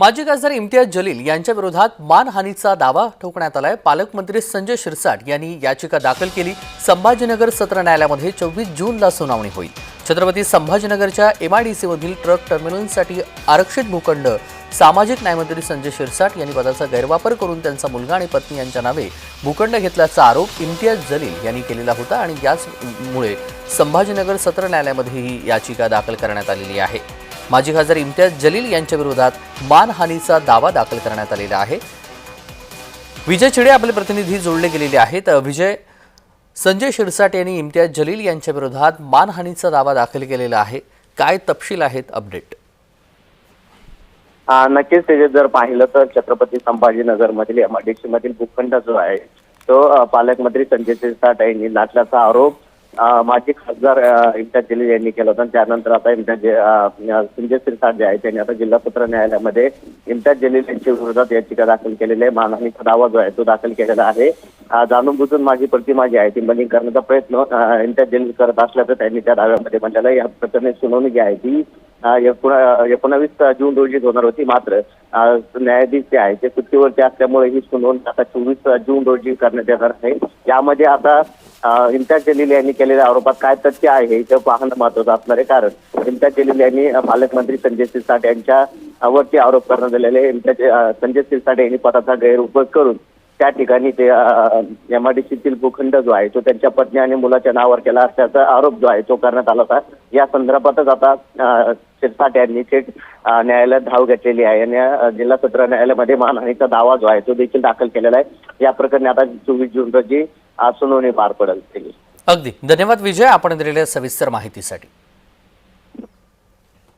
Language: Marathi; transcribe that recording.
माजी खासदार इम्तियाज जलील यांच्या विरोधात मानहानीचा दावा ठोकण्यात आलाय. पालकमंत्री संजय शिरसाट यांनी याचिका दाखल केली. संभाजीनगर सत्र न्यायालयामध्ये चोवीस जूनला सुनावणी होईल. छत्रपती संभाजीनगरच्या एमआयडीसीमधील ट्रक टर्मिनलसाठी आरक्षित भूखंड सामाजिक न्यायमंत्री संजय शिरसाट यांनी पदाचा गैरवापर करून त्यांचा मुलगा आणि पत्नी यांच्या नावे भूखंड घेतल्याचा आरोप इम्तियाज जलील यांनी केलेला होता आणि याचमुळे संभाजीनगर सत्र न्यायालयामध्ये ही याचिका दाखल करण्यात आलेली आहे. माजी खासदार इम्तियाज जलील यांच्या विरोधात मानहानीचा दावा दाखल करण्यात आलेला आहे. विजय चिडे आपले प्रतिनिधी जोडले गेलेले आहेत. विजय संजय शिरसाट यांनी इम्तियाज जलील यांच्या विरोधात मानहानीचा दावा दाखल केलेला आहे. काय तपशील आहेत अपडेट? नक्कीच त्याचे जर पाहिलं तर छत्रपती संभाजीनगर मधील एमआयडीसी मधील भूखंड जो आहे तो पालकमंत्री संजय सिरसाट यांनी लाटल्याचा आरोप माजी खासदार इम्तियाज जलील यांनी केला होता. त्यानंतर आता इम्तियाज संजय सिरसाट जे आहे त्यांनी आता जिल्हा सत्र न्यायालयामध्ये इम्तियाज जलील यांच्या विरोधात याचिका दाखल केलेली आहे. मानहानीचा दावा जो आहे तो दाखल केलेला आहे. जाणून बुजून माझी प्रतिमा जी आहे ती मलिंग करण्याचा प्रयत्न इम्तियाज जलील करत असल्याचं त्यांनी त्या दाव्यामध्ये म्हटलेलं या प्रकरणी सुनावणी जी आहे ती एकोणावीस जून रोजी होणार होती मात्र न्यायाधीश जे आहे ते सुट्टीवरती असल्यामुळे ही सुनावणी आता चोवीस जून रोजी करण्यात येणार आहे. यामध्ये आता इम्तियाज जलील यांनी केलेल्या आरोपात काय तथ्य आहे हे पाहणं महत्वाचं असणार आहे. कारण इम्तियाज जलील यांनी पालकमंत्री संजय सिरसाट यांच्या वरती आरोप करण्यात आलेले इम्तियाज संजय सिरसाट यांनी पदाचा गैरउपयोग करून त्या ठिकाणी ते एमआयडीसीतील भूखंड जो आहे तो त्यांच्या पत्नी आणि मुलाच्या नावावर केला असल्याचा आरोप जो आहे तो करण्यात आला होता. या संदर्भातच आता शिरसाट यांनी थेट न्यायालयात धाव घेतलेली आहे आणि जिल्हा सत्र न्यायालयामध्ये मानहानीचा दावा जो आहे तो देखील दाखल केलेला आहे. या प्रकरणी आता चोवीस जून रोजी सुनावणी पार पडेल. अगदी. धन्यवाद विजय. आपण दिलेल्या सविस्तर माहितीसाठी.